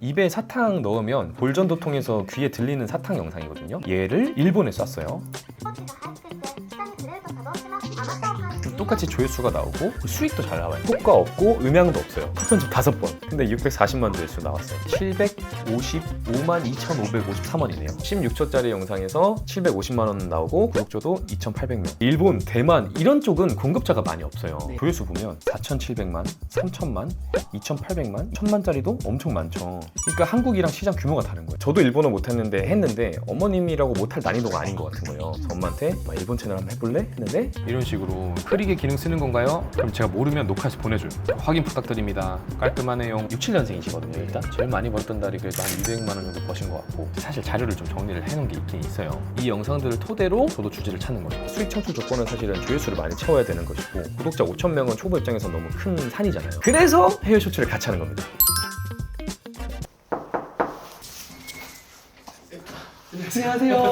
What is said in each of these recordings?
입에 사탕 넣으면 볼전도통에서 귀에 들리는 사탕 영상이거든요. 얘를 일본에 쐈어요. 똑같이 조회수가 나오고 수익도 잘 나와요. 효과 없고 음향도 없어요. 첫 편집 다섯 번. 근데 640만 조회수 나왔어요. 755만 2,553원이네요. 16초짜리 영상에서 750만 원 나오고 구독자도 2,800명. 일본, 대만 이런 쪽은 공급자가 많이 없어요. 네. 조회수 보면 4,700만, 3,000만, 2,800만, 1,000만짜리도 엄청 많죠. 그러니까 한국이랑 시장 규모가 다른 거예요. 저도 일본어 못했는데 했는데 어머님이라고 못할 난이도가 아닌 것 같은 거예요. 엄마한테 막 일본 채널 한번 해볼래? 했는데 이런 식으로 흐리게 기능 쓰는 건가요? 그럼 제가 모르면 녹화해서 보내줘요. 확인 부탁드립니다. 깔끔하네요. 6, 7년생이시거든요. 일단 제일 많이 벌던 달이 그래도 한 200만 원 정도 버신 것 같고 사실 자료를 좀 정리를 해놓은 게 있긴 있어요. 이 영상들을 토대로 저도 주제를 찾는 거예요. 수익 창출 조건은 사실은 조회수를 많이 채워야 되는 것이고 구독자 5천 명은 초보 입장에서 너무 큰 산이잖아요. 그래서 해외 쇼츠를 같이 하는 겁니다. 안녕하세요.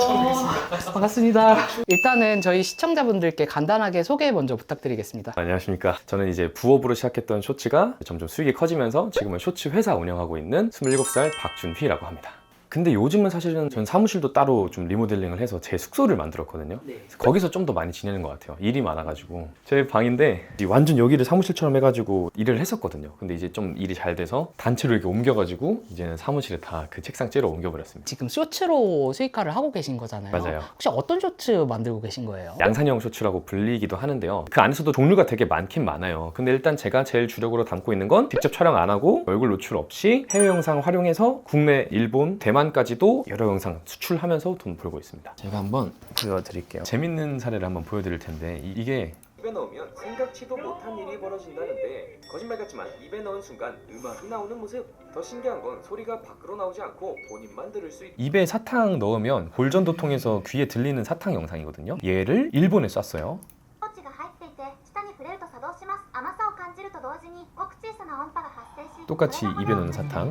반갑습니다. 일단은 저희 시청자분들께 간단하게 소개 먼저 부탁드리겠습니다. 안녕하십니까. 저는 이제 부업으로 시작했던 쇼츠가 점점 수익이 커지면서 지금은 쇼츠 회사 운영하고 있는 27살 박준휘라고 합니다. 근데 요즘은 사실은 전 사무실도 따로 좀 리모델링을 해서 제 숙소를 만들었거든요. 네. 거기서 좀 더 많이 지내는 것 같아요. 일이 많아가지고. 제 방인데 이 완전 여기를 사무실처럼 해가지고 일을 했었거든요. 근데 이제 좀 일이 잘 돼서 단체로 이렇게 옮겨가지고 이제는 사무실에 다 그 책상째로 옮겨버렸습니다. 지금 쇼츠로 수익화를 하고 계신 거잖아요. 맞아요. 혹시 어떤 쇼츠 만들고 계신 거예요? 양산형 쇼츠라고 불리기도 하는데요. 그 안에서도 종류가 되게 많긴 많아요. 근데 일단 제가 제일 주력으로 담고 있는 건 직접 촬영 안 하고 얼굴 노출 없이 해외 영상 활용해서 국내, 일본, 대만 까지도 여러 영상 수출하면서 돈 벌고 있습니다. 제가 한번 보여드릴게요. 재밌는 사례를 한번 보여드릴 텐데 이- 이게 입에 넣으면 생각지도 못한 일이 벌어진다는데 거짓말 같지만 입에 넣은 순간 음악이 나오는 모습 더 신기한 건 소리가 밖으로 나오지 않고 본인만 들을 수 있... 입에 사탕 넣으면 볼전도통에서 귀에 들리는 사탕 영상이거든요. 얘를 일본에 쐈어요. ポチが入っていて下に触れると作動します甘さを感じると同時にごく小さな音波が発生し 똑같이 입에 넣는 사탕.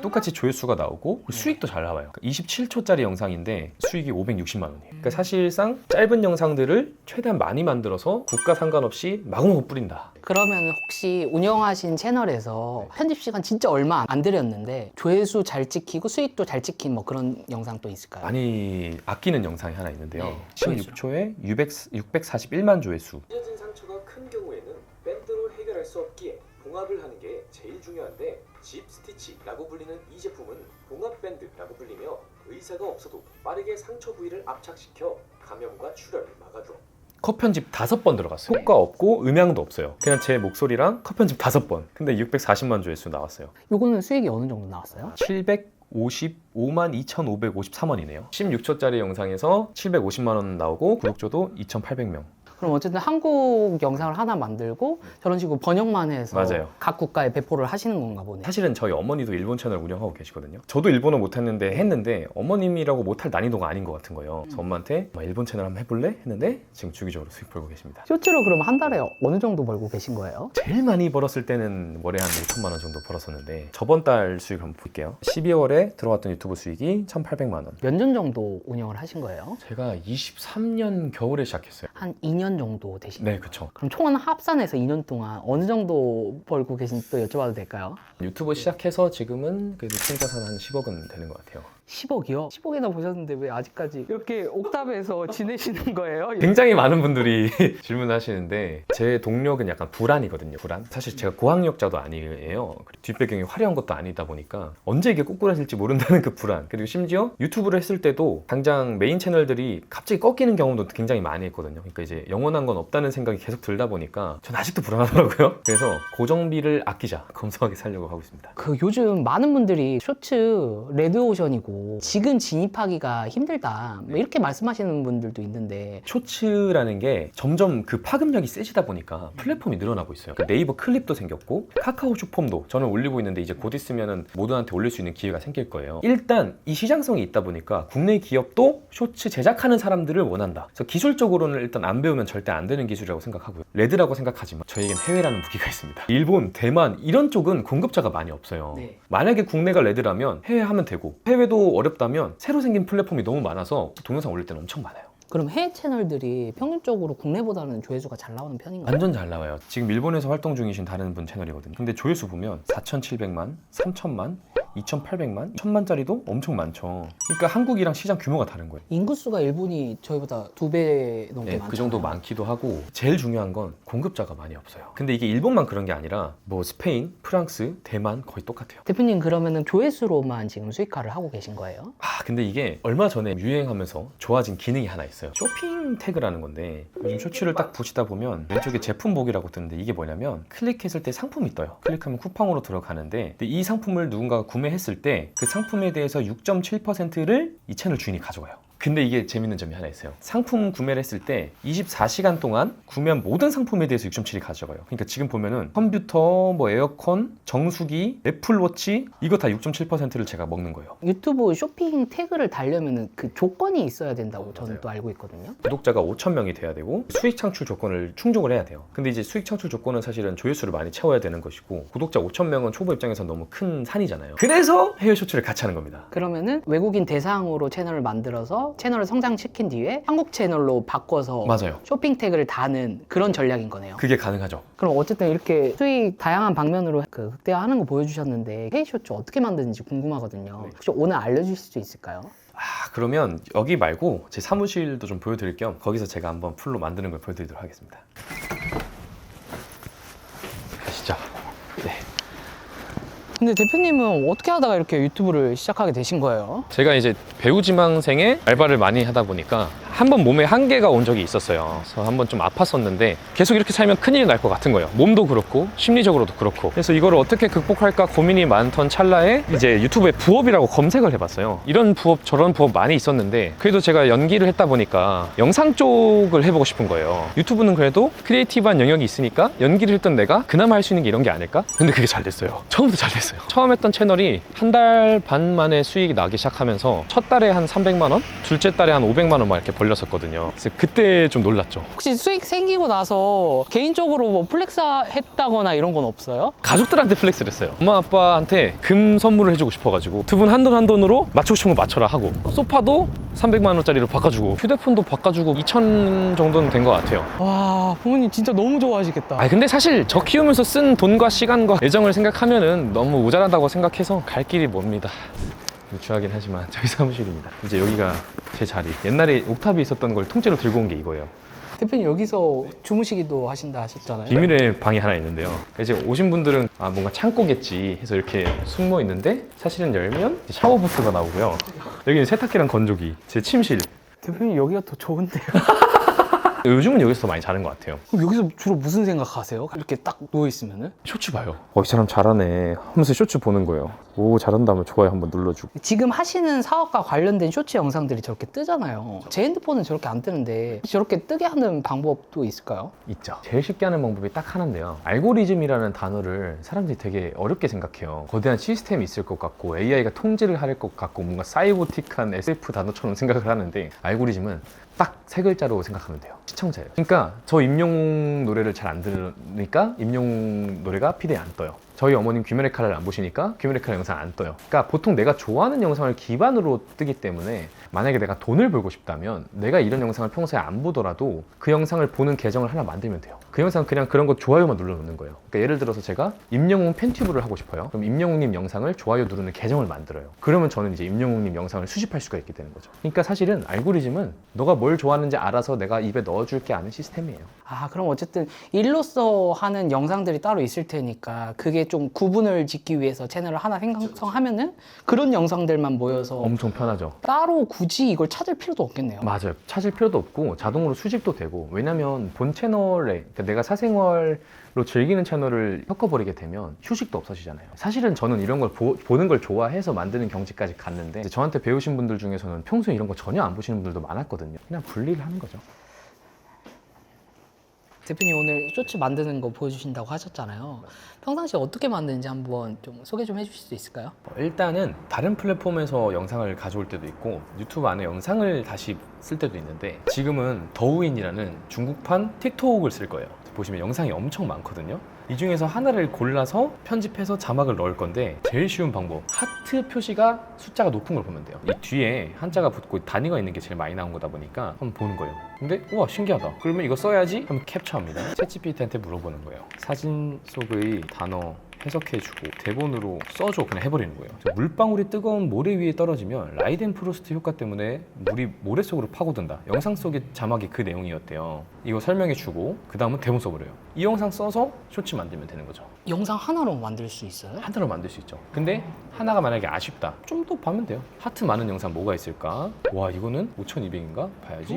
똑같이 조회수가 나오고 수익도 잘 나와요. 27초짜리 영상인데 수익이 560만 원이에요. 그러니까 사실상 짧은 영상들을 최대한 많이 만들어서 국가 상관없이 마구마구 뿌린다. 그러면 혹시 운영하신 채널에서 편집 시간 진짜 얼마 안 들였는데 조회수 잘 찍히고 수익도 잘 찍힌 뭐 그런 영상 또 있을까요? 많이 아끼는 영상이 하나 있는데요. 네, 16초에 600, 641만 조회수. 찢어진 상처가 큰 경우에는 밴드로 해결할 수 없기에 봉합을 하는 게 제일 중요한데 집 스티치라고 불리는 이 제품은 봉합 밴드라고 불리며 의사가 없어도 빠르게 상처 부위를 압착시켜 감염과 출혈을 막아줘. 컷 편집 다섯 번 들어갔어요. 효과 없고 음향도 없어요. 그냥 제 목소리랑 컷 편집 다섯 번. 근데 640만 조회수 나왔어요. 요거는 수익이 어느 정도 나왔어요? 755만 2,553원이네요. 16초짜리 영상에서 750만 원 나오고 구독자도 2,800명. 그럼 어쨌든 한국 영상을 하나 만들고 저런 식으로 번역만 해서 맞아요. 각 국가에 배포를 하시는 건가 보네. 사실은 저희 어머니도 일본 채널 운영하고 계시거든요. 저도 일본어 못했는데 했는데 어머님이라고 못할 난이도가 아닌 것 같은 거예요. 그래서 엄마한테 막 일본 채널 한번 해볼래? 했는데 지금 주기적으로 수익 벌고 계십니다. 쇼츠로 그럼 한 달에 어느 정도 벌고 계신 거예요? 제일 많이 벌었을 때는 월에 한 5천만 원 정도 벌었었는데 저번 달 수익 한번 볼게요. 12월에 들어왔던 유튜브 수익이 1,800만 원. 몇 년 정도 운영을 하신 거예요? 제가 23년 겨울에 시작했어요. 한 2년 정도 되신 네? 그쵸. 그럼 총 합산해서 2년 동안 어느 정도 벌고 계신지 또 여쭤봐도 될까요? 유튜브 시작해서 지금은 그래도 친자산 한 10억은 되는 것 같아요. 10억이요? 10억이나 보셨는데 왜 아직까지 이렇게 옥탑에서 지내시는 거예요? 굉장히 많은 분들이 질문하시는데 제 동력은 약간 불안이거든요. 불안. 사실 제가 고학력자도 아니에요. 그리고 뒷배경이 화려한 것도 아니다 보니까 언제 이게 꼬꾸라질지 모른다는 그 불안. 그리고 심지어 유튜브를 했을 때도 당장 메인 채널들이 갑자기 꺾이는 경험도 굉장히 많이 했거든요. 그러니까 이제 영 원한 건 없다는 생각이 계속 들다 보니까 전 아직도 불안하더라고요. 그래서 고정비를 아끼자 검소하게 살려고 하고 있습니다. 그 요즘 많은 분들이 쇼츠 레드오션이고 지금 진입하기가 힘들다 뭐 이렇게 말씀하시는 분들도 있는데 쇼츠라는 게 점점 그 파급력이 세지다 보니까 플랫폼이 늘어나고 있어요. 그 네이버 클립도 생겼고 카카오 쇼폼도 저는 올리고 있는데 이제 곧 있으면은 모두한테 올릴 수 있는 기회가 생길 거예요. 일단 이 시장성이 있다 보니까 국내 기업도 쇼츠 제작하는 사람들을 원한다. 그래서 기술적으로는 일단 안 배우면 절대 안 되는 기술이라고 생각하고요. 레드라고 생각하지만 저에겐 해외라는 무기가 있습니다. 일본, 대만 이런 쪽은 공급자가 많이 없어요. 네. 만약에 국내가 레드라면 해외 하면 되고 해외도 어렵다면 새로 생긴 플랫폼이 너무 많아서 동영상 올릴 때는 엄청 많아요. 그럼 해외 채널들이 평균적으로 국내보다는 조회수가 잘 나오는 편인가요? 완전 잘 나와요. 지금 일본에서 활동 중이신 다른 분 채널이거든요. 근데 조회수 보면 4,700만, 3,000만, 2,800만, 1,000만짜리도 엄청 많죠. 그러니까 한국이랑 시장 규모가 다른 거예요. 인구수가 일본이 저희보다 두 배 넘게 네, 많아요. 그 정도 많기도 하고 제일 중요한 건 공급자가 많이 없어요. 근데 이게 일본만 그런 게 아니라 뭐 스페인, 프랑스, 대만 거의 똑같아요. 대표님 그러면은 조회수로만 지금 수익화를 하고 계신 거예요? 아 근데 이게 얼마 전에 유행하면서 좋아진 기능이 하나 있어요. 쇼핑 태그라는 건데 요즘 쇼츠를 딱 보시다 보면 왼쪽에 제품 보기라고 뜨는데 이게 뭐냐면 클릭했을 때 상품이 떠요. 클릭하면 쿠팡으로 들어가는데 근데 이 상품을 누군가가 구매 했을 때 그 상품에 대해서 6.7%를 이 채널 주인이 가져가요. 근데 이게 재밌는 점이 하나 있어요. 상품 구매를 했을 때 24시간 동안 구매한 모든 상품에 대해서 6.7이 가져가요. 그러니까 지금 보면은 컴퓨터, 뭐 에어컨, 정수기, 애플워치 이거 다 6.7%를 제가 먹는 거예요. 유튜브 쇼핑 태그를 달려면은 그 조건이 있어야 된다고 저는 맞아요. 또 알고 있거든요. 구독자가 5천 명이 돼야 되고 수익 창출 조건을 충족을 해야 돼요. 근데 이제 수익 창출 조건은 사실은 조회수를 많이 채워야 되는 것이고 구독자 5천 명은 초보 입장에서 너무 큰 산이잖아요. 그래서 해외 쇼츠를 같이 하는 겁니다. 그러면은 외국인 대상으로 채널을 만들어서 채널을 성장시킨 뒤에 한국 채널로 바꿔서 맞아요. 쇼핑 태그를 다는 그런 전략인 거네요. 그게 가능하죠. 그럼 어쨌든 이렇게 수익 다양한 방면으로 그 극대화하는 거 보여주셨는데 헤이 쇼츠 어떻게 만드는지 궁금하거든요. 네. 혹시 오늘 알려주실 수 있을까요? 아 그러면 여기 말고 제 사무실도 좀 보여드릴 겸 거기서 제가 한번 풀로 만드는 걸 보여드리도록 하겠습니다. 가시죠. 네. 근데 대표님은 어떻게 하다가 이렇게 유튜브를 시작하게 되신 거예요? 제가 이제 배우 지망생의 알바를 많이 하다 보니까 한 번 몸에 한계가 온 적이 있었어요. 그래서 한 번 좀 아팠었는데 계속 이렇게 살면 큰일이 날 것 같은 거예요. 몸도 그렇고 심리적으로도 그렇고. 그래서 이걸 어떻게 극복할까 고민이 많던 찰나에 이제 유튜브에 부업이라고 검색을 해봤어요. 이런 부업 저런 부업 많이 있었는데 그래도 제가 연기를 했다 보니까 영상 쪽을 해보고 싶은 거예요. 유튜브는 그래도 크리에이티브한 영역이 있으니까 연기를 했던 내가 그나마 할 수 있는 게 이런 게 아닐까? 근데 그게 잘 됐어요. 처음부터 잘 됐어요. 처음 했던 채널이 한 달 반 만에 수익이 나기 시작하면서 첫 달에 한 300만 원, 둘째 달에 한 500만 원만 이렇게 벌렸었거든요. 그래서 그때 좀 놀랐죠. 혹시 수익 생기고 나서 개인적으로 뭐 플렉스 했다거나 이런 건 없어요? 가족들한테 플렉스를 했어요. 엄마 아빠한테 금 선물을 해주고 싶어가지고 두 분 한 돈 한 돈으로 맞추고 싶은 거 맞춰라 하고 소파도 300만 원짜리로 바꿔주고 휴대폰도 바꿔주고 2천 정도는 된 것 같아요. 와 부모님 진짜 너무 좋아하시겠다. 아 근데 사실 저 키우면서 쓴 돈과 시간과 애정을 생각하면은 너무 모자란다고 생각해서 갈 길이 멉니다. 유추하긴 하지만 저희 사무실입니다. 이제 여기가 제 자리. 옛날에 옥탑이 있었던 걸 통째로 들고 온 게 이거예요. 대표님 여기서 주무시기도 하신다 하셨잖아요. 비밀의 방이 하나 있는데요. 이제 오신 분들은 아 뭔가 창고겠지 해서 이렇게 숨어 있는데 사실은 열면 샤워 부스가 나오고요. 여기는 세탁기랑 건조기, 제 침실. 대표님 여기가 더 좋은데요. 요즘은 여기서 더 많이 자는 것 같아요. 그럼 여기서 주로 무슨 생각하세요? 이렇게 딱 누워 있으면은 쇼츠 봐요. 어, 이 사람 잘하네 하면서 쇼츠 보는 거예요. 오 잘한다 하면 좋아요 한번 눌러주고. 지금 하시는 사업과 관련된 쇼츠 영상들이 저렇게 뜨잖아요. 제 핸드폰은 저렇게 안 뜨는데 저렇게 뜨게 하는 방법도 있을까요? 있죠. 제일 쉽게 하는 방법이 딱 하나인데요. 알고리즘이라는 단어를 사람들이 되게 어렵게 생각해요. 거대한 시스템이 있을 것 같고 AI가 통제를 할 것 같고 뭔가 사이보틱한 SF 단어처럼 생각을 하는데 알고리즘은 딱 세 글자로 생각하면 돼요. 시청자예요. 그러니까 저 임영웅 노래를 잘 안 들으니까 임영웅 노래가 피드에 안 떠요. 저희 어머님 귀멸의 칼을 안 보시니까 귀멸의 칼 영상 안 떠요. 그러니까 보통 내가 좋아하는 영상을 기반으로 뜨기 때문에 만약에 내가 돈을 벌고 싶다면 내가 이런 영상을 평소에 안 보더라도 그 영상을 보는 계정을 하나 만들면 돼요. 그 영상 그냥 그런 거 좋아요만 눌러놓는 거예요. 그러니까 예를 들어서 제가 임영웅 팬튜브를 하고 싶어요. 그럼 임영웅님 영상을 좋아요 누르는 계정을 만들어요. 그러면 저는 이제 임영웅님 영상을 수집할 수가 있게 되는 거죠. 그러니까 사실은 알고리즘은 너가 뭘 좋아하는지 알아서 내가 입에 넣어줄 게 아는 시스템이에요. 아 그럼 어쨌든 일로서 하는 영상들이 따로 있을 테니까 그게 좀 구분을 짓기 위해서 채널을 하나 생성하면은 그런 영상들만 모여서 엄청 편하죠. 따로 굳이 이걸 찾을 필요도 없겠네요. 맞아요. 찾을 필요도 없고 자동으로 수집도 되고 왜냐면 본 채널에 그러니까 내가 사생활로 즐기는 채널을 섞어버리게 되면 휴식도 없어지잖아요. 사실은 저는 이런 걸 보, 는걸 좋아해서 만드는 경지까지 갔는데 이제 저한테 배우신 분들 중에서는 평소에 이런 거 전혀 안 보시는 분들도 많았거든요. 그냥 분리를 하는 거죠. 대표님 오늘 쇼츠 만드는 거 보여주신다고 하셨잖아요. 평상시에 어떻게 만드는지 한번 좀 소개 좀 해주실 수 있을까요? 어, 일단은 다른 플랫폼에서 영상을 가져올 때도 있고 유튜브 안에 영상을 다시 쓸 때도 있는데 지금은 더우인이라는 중국판 틱톡을 쓸 거예요. 보시면 영상이 엄청 많거든요. 이 중에서 하나를 골라서 편집해서 자막을 넣을 건데 제일 쉬운 방법. 하트 표시가 숫자가 높은 걸 보면 돼요. 이 뒤에 한자가 붙고 단위가 있는 게 제일 많이 나온 거다 보니까 한번 보는 거예요. 근데 우와 신기하다. 그러면 이거 써야지? 하면 캡처합니다. 챗GPT한테 물어보는 거예요. 사진 속의 단어 해석해주고 대본으로 써줘 그냥 해버리는 거예요. 물방울이 뜨거운 모래 위에 떨어지면 라이덴 프로스트 효과 때문에 물이 모래 속으로 파고든다. 영상 속의 자막이 그 내용이었대요. 이거 설명해주고 그 다음은 대본 써버려요. 이 영상 써서 쇼츠 만들면 되는 거죠. 영상 하나로 만들 수 있어요? 하나로 만들 수 있죠. 근데 하나가 만약에 아쉽다. 좀 더 봐면 돼요. 하트 많은 영상 뭐가 있을까? 와 이거는 5,200인가? 봐야지.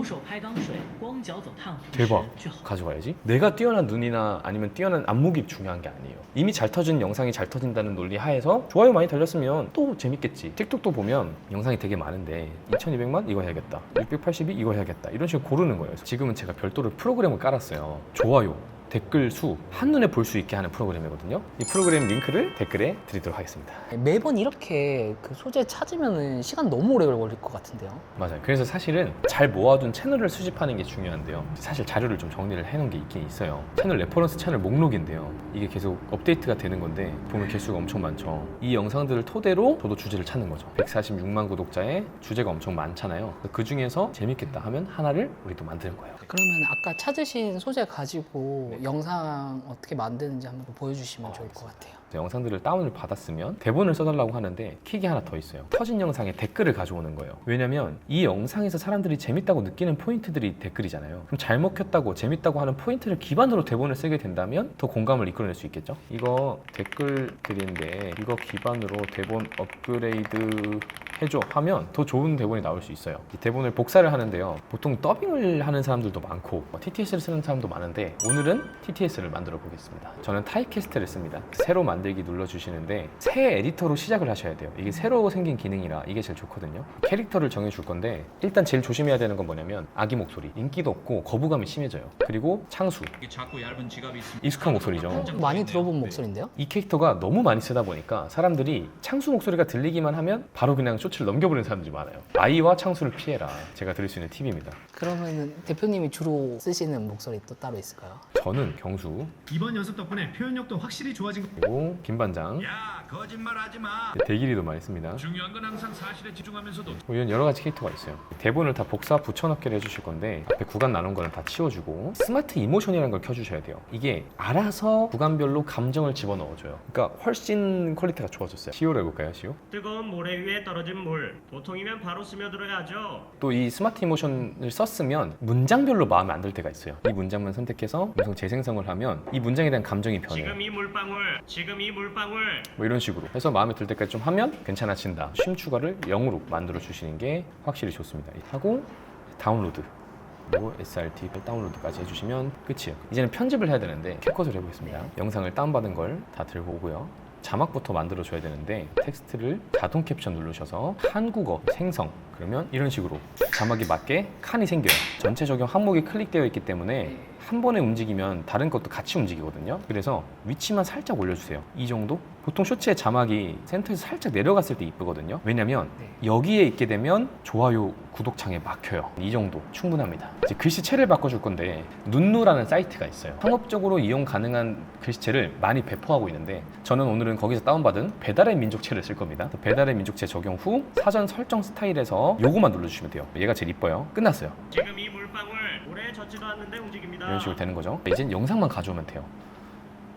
대박. 가져가야지. 내가 뛰어난 눈이나 아니면 뛰어난 안목이 중요한 게 아니에요. 이미 잘 터진 영상이 잘 터진다는 논리 하에서 좋아요 많이 달렸으면 또 재밌겠지. 틱톡도 보면 영상이 되게 많은데 2200만 이거 해야겠다. 682 이거 해야겠다. 이런 식으로 고르는 거예요. 지금은 제가 별도로 프로그램을 깔았어요. 좋아요 댓글 수 한눈에 볼 수 있게 하는 프로그램이거든요 이 프로그램 링크를 댓글에 드리도록 하겠습니다 매번 이렇게 그 소재 찾으면 시간 너무 오래 걸릴 것 같은데요. 맞아요. 그래서 사실은 잘 모아둔 채널을 수집하는 게 중요한데요. 사실 자료를 좀 정리를 해놓은 게 있긴 있어요. 채널 레퍼런스 채널 목록인데요. 이게 계속 업데이트가 되는 건데 보면 개수가 엄청 많죠. 이 영상들을 토대로 저도 주제를 찾는 거죠. 146만 구독자의 주제가 엄청 많잖아요. 그 중에서 재밌겠다 하면 하나를 우리도 만드는 거예요. 그러면 아까 찾으신 소재 가지고 영상 어떻게 만드는지 한번 보여주시면 좋을 것 같아요. 영상들을 다운을 받았으면 대본을 써달라고 하는데 킥이 하나 더 있어요. 터진 영상에 댓글을 가져오는 거예요. 왜냐면 이 영상에서 사람들이 재밌다고 느끼는 포인트들이 댓글이잖아요. 그럼 잘 먹혔다고 재밌다고 하는 포인트를 기반으로 대본을 쓰게 된다면 더 공감을 이끌어낼 수 있겠죠. 이거 댓글들인데 이거 기반으로 대본 업그레이드 해줘 하면 더 좋은 대본이 나올 수 있어요. 이 대본을 복사를 하는데요. 보통 더빙을 하는 사람들도 많고 TTS를 쓰는 사람도 많은데 오늘은 TTS를 만들어 보겠습니다. 저는 타이캐스트를 씁니다. 새로 만 들기 눌러주시는데 새 에디터로 시작을 하셔야 돼요. 이게 새로 생긴 기능이라 이게 제일 좋거든요. 캐릭터를 정해줄 건데 일단 제일 조심해야 되는 건 뭐냐면 아기 목소리, 인기도 없고 거부감이 심해져요. 그리고 창수, 작고 얇은 지갑이 있으면 익숙한 목소리죠. 많이 들어본 목소리인데요. 이 캐릭터가 너무 많이 쓰다 보니까 사람들이 창수 목소리가 들리기만 하면 바로 그냥 쇼츠를 넘겨버리는 사람들이 많아요. 아이와 창수를 피해라. 제가 드릴 수 있는 팁입니다. 그러면 대표님이 주로 쓰시는 목소리 또 따로 있을까요? 저는 경수, 이번 연습 덕분에 표현력도 확실히 좋아진 것 그리고 김 반장, 야 거짓말하지 마. 대길이도 많이 씁니다. 중요한 건 항상 사실에 집중하면서도 뭐 이런 여러 가지 캐릭터가 있어요. 대본을 다 복사 붙여넣기를 해주실 건데 앞에 구간 나눈 거는 다 치워주고 스마트 이모션이라는 걸 켜주셔야 돼요. 이게 알아서 구간별로 감정을 집어넣어줘요. 그러니까 훨씬 퀄리티가 좋아졌어요. 시오로 해볼까요, 시오? 뜨거운 모래 위에 떨어진 물. 보통이면 바로 스며들어가죠. 또 이 스마트 이모션을 썼으면 문장별로 마음에 안 들 때가 있어요. 이 문장만 선택해서 음성 재생성을 하면 이 문장에 대한 감정이 변해요. 지금 이 물방울. 지금 이 물방울. 뭐 이런 식으로 해서 마음에 들 때까지 좀 하면 괜찮아진다. 쉼 추가를 0으로 만들어 주시는 게 확실히 좋습니다. 하고 다운로드. 그리고 SRT 다운로드까지 해주시면 끝이에요. 이제는 편집을 해야 되는데 캡컷을 해보겠습니다. 영상을 다운받은 걸 다 들고 오고요. 자막부터 만들어 줘야 되는데 텍스트를 자동 캡션 누르셔서 한국어 생성 그러면 이런 식으로 자막이 맞게 칸이 생겨요. 전체 적용 항목이 클릭되어 있기 때문에 한 번에 움직이면 다른 것도 같이 움직이거든요. 그래서 위치만 살짝 올려주세요. 이 정도? 보통 쇼츠의 자막이 센터에서 살짝 내려갔을 때 이쁘거든요. 왜냐면 네. 여기에 있게 되면 좋아요 구독창에 막혀요. 이 정도 충분합니다. 이제 글씨체를 바꿔줄 건데 눈누라는 사이트가 있어요. 상업적으로 이용 가능한 글씨체를 많이 배포하고 있는데 저는 오늘은 거기서 다운받은 배달의 민족체를 쓸 겁니다. 배달의 민족체 적용 후 사전 설정 스타일에서 요거만 눌러주시면 돼요. 얘가 제일 이뻐요. 끝났어요. 지금 이 물방울. 오래 젖지도 않는데 움직입니다. 이런 식으로 되는 거죠. 이젠 영상만 가져오면 돼요.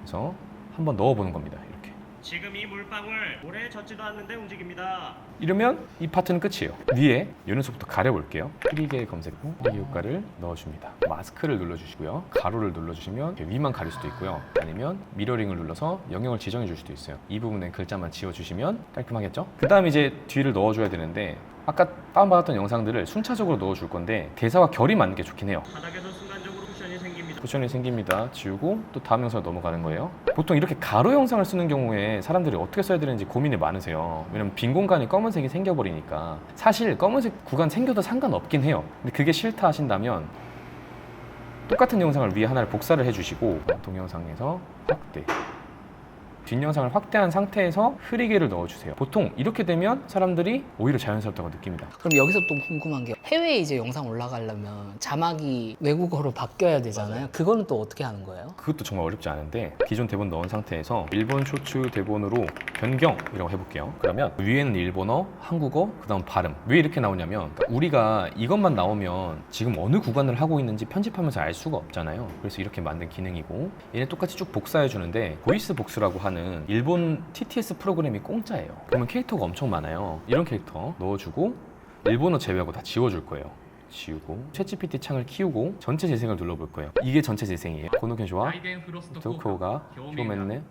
그래서 한번 넣어보는 겁니다. 이렇게. 지금 이 물방울. 오래 젖지도 않는데 움직입니다. 이러면 이 파트는 끝이에요. 위에 연연소부터 가려볼게요. 크리게 검색 후 크리게 효과를 넣어줍니다. 마스크를 눌러주시고요. 가로를 눌러주시면 이렇게 위만 가릴 수도 있고요. 아니면 미러링을 눌러서 영역을 지정해 줄 수도 있어요. 이 부분에 글자만 지워주시면 깔끔하겠죠? 그 다음 이제 뒤를 넣어줘야 되는데 아까 다운받았던 영상들을 순차적으로 넣어줄 건데 대사와 결이 맞는 게 좋긴 해요. 바닥에서 순간적으로 쿠션이 생깁니다. 쿠션이 생깁니다. 지우고 또 다음 영상으로 넘어가는 거예요. 보통 이렇게 가로 영상을 쓰는 경우에 사람들이 어떻게 써야 되는지 고민이 많으세요. 왜냐면 빈 공간이 검은색이 생겨버리니까 사실 검은색 구간 생겨도 상관없긴 해요. 근데 그게 싫다 하신다면 똑같은 영상을 위에 하나를 복사를 해주시고 동영상에서 확대 뒷영상을 확대한 상태에서 흐리게를 넣어주세요. 보통 이렇게 되면 사람들이 오히려 자연스럽다고 느낍니다. 그럼 여기서 또 궁금한 게 해외에 이제 영상 올라가려면 자막이 외국어로 바뀌어야 되잖아요. 그거는 또 어떻게 하는 거예요? 그것도 정말 어렵지 않은데 기존 대본 넣은 상태에서 일본 쇼츠 대본으로 변경이라고 해볼게요. 그러면 위에는 일본어, 한국어, 그다음 발음. 왜 이렇게 나오냐면 그러니까 우리가 이것만 나오면 지금 어느 구간을 하고 있는지 편집하면서 알 수가 없잖아요. 그래서 이렇게 만든 기능이고 얘는 똑같이 쭉 복사해 주는데 보이스 복스라고 하는 일본 TTS 프로그램이 공짜예요. 그러면 캐릭터가 엄청 많아요. 이런 캐릭터 넣어주고 일본어 제외하고 다 지워줄 거예요. 지우고 챗GPT 창을 키우고 전체 재생을 눌러볼 거예요. 이게 전체 재생이에요. 고노켄 좋아. 도쿄가 효멘네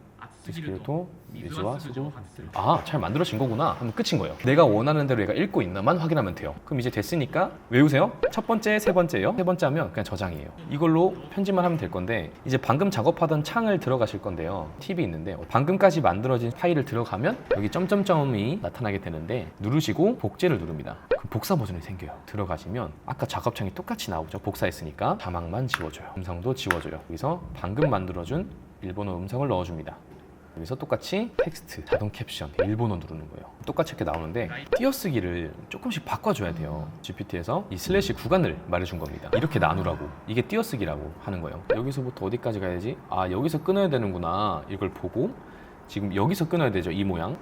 디스크리토 미즈와 수고 아잘 만들어진 거구나. 하면 끝인 거예요. 내가 원하는 대로 얘가 읽고 있나만 확인하면 돼요. 그럼 이제 됐으니까 외우세요. 첫 번째 세 번째요. 세 번째 하면 그냥 저장이에요. 이걸로 편집만 하면 될 건데 이제 방금 작업하던 창을 들어가실 건데요. 팁이 있는데 방금까지 만들어진 파일을 들어가면 여기 점점점이 나타나게 되는데 누르시고 복제를 누릅니다. 그럼 복사 버전이 생겨요. 들어가시면 아까 작업창이 똑같이 나오죠. 복사했으니까 자막만 지워줘요. 음성도 지워줘요. 여기서 방금 만들어준 일본어 음성을 넣어줍니다 여기서 똑같이 텍스트, 자동 캡션, 일본어 누르는 거예요. 똑같이 이렇게 나오는데 띄어쓰기를 조금씩 바꿔줘야 돼요. GPT에서 이 슬래시 구간을 말해준 겁니다. 이렇게 나누라고. 이게 띄어쓰기라고 하는 거예요. 여기서부터 어디까지 가야지? 아 여기서 끊어야 되는구나. 이걸 보고 지금 여기서 끊어야 되죠. 이 모양.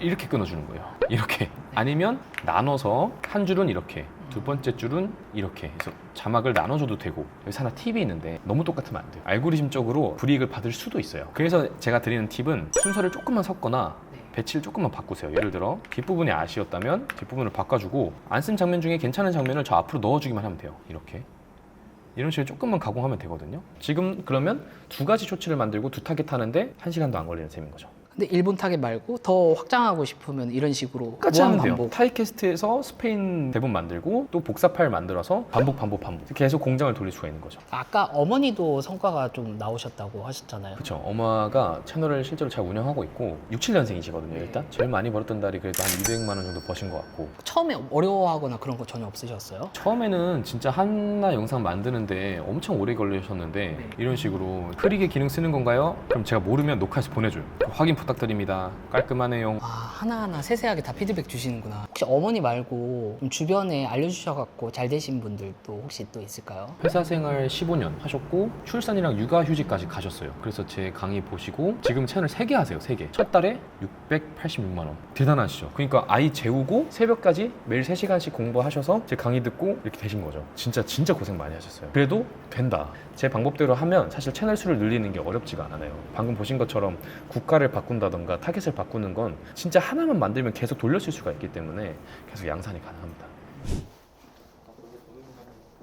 이렇게 끊어주는 거예요. 이렇게. 아니면 나눠서 한 줄은 이렇게, 두 번째 줄은 이렇게 해서 자막을 나눠줘도 되고 여기서 하나 팁이 있는데 너무 똑같으면 안 돼요. 알고리즘적으로 불이익을 받을 수도 있어요. 그래서 제가 드리는 팁은 순서를 조금만 섞거나 배치를 조금만 바꾸세요. 예를 들어 뒷부분이 아쉬웠다면 뒷부분을 바꿔주고 안 쓴 장면 중에 괜찮은 장면을 저 앞으로 넣어주기만 하면 돼요. 이렇게. 이런 식으로 조금만 가공하면 되거든요. 지금 그러면 두 가지 쇼츠를 만들고 두 타겟 하는데 한 시간도 안 걸리는 셈인 거죠. 근데 일본 타겟 말고 더 확장하고 싶으면 이런 식으로 똑같이 무한 하면 돼요. 반복. 타이캐스트에서 스페인 대본 만들고 또 복사 파일 만들어서 반복 반복 반복 계속 공장을 돌릴 수가 있는 거죠. 아까 어머니도 성과가 좀 나오셨다고 하셨잖아요. 그렇죠. 엄마가 채널을 실제로 잘 운영하고 있고 6, 7년생이시거든요. 일단 제일 많이 벌었던 달이 그래도 한 200만 원 정도 버신 것 같고 처음에 어려워하거나 그런 거 전혀 없으셨어요? 처음에는 진짜 하나 영상 만드는데 엄청 오래 걸리셨는데 이런 식으로 흐리게 기능 쓰는 건가요? 그럼 제가 모르면 녹화해서 보내줘요. 확인 부탁드립니다. 깔끔하네요. 아 하나하나 세세하게 다 피드백 주시는구나. 혹시 어머니 말고 좀 주변에 알려주셔갖고 잘 되신 분들도 혹시 또 있을까요? 회사 생활 15년 하셨고 출산이랑 육아 휴직까지 가셨어요. 그래서 제 강의 보시고 지금 채널 3개 하세요. 3개. 첫 달에 686만 원. 대단하시죠? 그러니까 아이 재우고 새벽까지 매일 3시간씩 공부하셔서 제 강의 듣고 이렇게 되신 거죠. 진짜 진짜 고생 많이 하셨어요. 그래도 된다. 제 방법대로 하면 사실 채널 수를 늘리는 게 어렵지가 않아요. 방금 보신 것처럼 국가를 바꾼 다던가 타겟을 바꾸는 건 진짜 하나만 만들면 계속 돌려쓸 수가 있기 때문에 계속 양산이 가능합니다.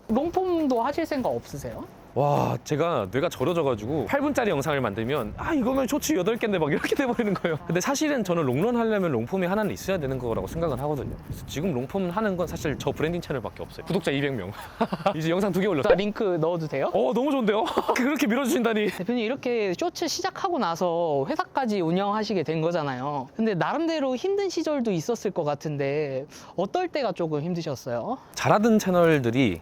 롱폼도 하실 생각 없으세요? 와 제가 뇌가 절여져가지고 8분짜리 영상을 만들면 아 이거면 쇼츠 8개인데 막 이렇게 돼버리는 거예요 근데 사실은 저는 롱런 하려면 롱폼이 하나는 있어야 되는 거라고 생각을 하거든요 그래서 지금 롱폼 하는 건 사실 저 브랜딩 채널밖에 없어요 구독자 200명 이제 영상 두 개 올렸어요 자, 링크 넣어도 돼요? 어 너무 좋은데요? 그렇게 밀어주신다니 대표님 이렇게 쇼츠 시작하고 나서 회사까지 운영하시게 된 거잖아요. 근데 나름대로 힘든 시절도 있었을 것 같은데 어떨 때가 조금 힘드셨어요? 잘하던 채널들이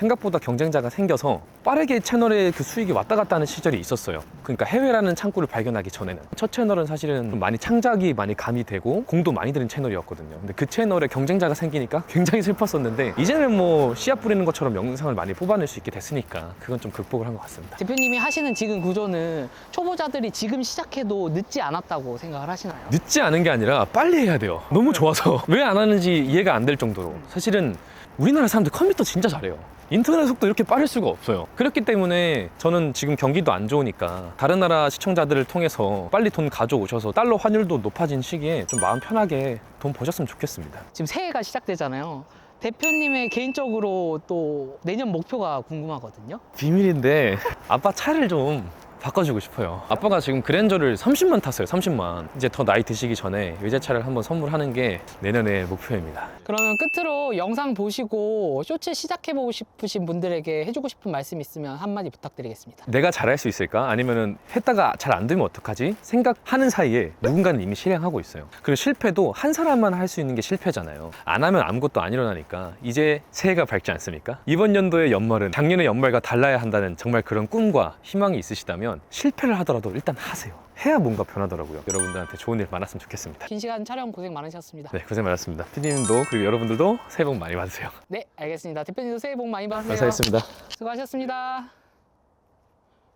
생각보다 경쟁자가 생겨서 빠르게 채널에 그 수익이 왔다 갔다 하는 시절이 있었어요. 그러니까 해외라는 창구를 발견하기 전에는 첫 채널은 사실은 좀 많이 창작이 많이 가미되고 공도 많이 들인 채널이었거든요. 근데 그 채널에 경쟁자가 생기니까 굉장히 슬펐었는데 이제는 뭐 씨앗 뿌리는 것처럼 영상을 많이 뽑아낼 수 있게 됐으니까 그건 좀 극복을 한 것 같습니다. 대표님이 하시는 지금 구조는 초보자들이 지금 시작해도 늦지 않았다고 생각을 하시나요? 늦지 않은 게 아니라 빨리 해야 돼요. 너무 좋아서 왜 안 하는지 이해가 안 될 정도로 사실은 우리나라 사람들 컴퓨터 진짜 잘해요. 인터넷 속도 이렇게 빠를 수가 없어요. 그렇기 때문에 저는 지금 경기도 안 좋으니까 다른 나라 시청자들을 통해서 빨리 돈 가져오셔서 달러 환율도 높아진 시기에 좀 마음 편하게 돈 버셨으면 좋겠습니다. 지금 새해가 시작되잖아요. 대표님의 개인적으로 또 내년 목표가 궁금하거든요. 비밀인데 아빠 차를 좀 바꿔주고 싶어요. 아빠가 지금 그랜저를 30만 탔어요. 30만. 이제 더 나이 드시기 전에 외제차를 한번 선물하는 게 내년의 목표입니다. 그러면 끝으로 영상 보시고 쇼츠 시작해보고 싶으신 분들에게 해주고 싶은 말씀 있으면 한마디 부탁드리겠습니다. 내가 잘할 수 있을까? 아니면은 했다가 잘 안 되면 어떡하지? 생각하는 사이에 누군가는 이미 실행하고 있어요. 그리고 실패도 한 사람만 할 수 있는 게 실패잖아요. 안 하면 아무것도 안 일어나니까 이제 새해가 밝지 않습니까? 이번 연도의 연말은 작년의 연말과 달라야 한다는 정말 그런 꿈과 희망이 있으시다면 있지만 실패를 하더라도 일단 하세요. 해야 뭔가 변하더라고요. 여러분들한테 좋은 일 많았으면 좋겠습니다. 긴 시간 촬영 고생 많으셨습니다. 네, 고생 많았습니다. 피디님도 그리고 여러분들도 새해 복 많이 받으세요. 네, 알겠습니다. 대표님도 새해 복 많이 받으세요. 감사했습니다. 수고하셨습니다.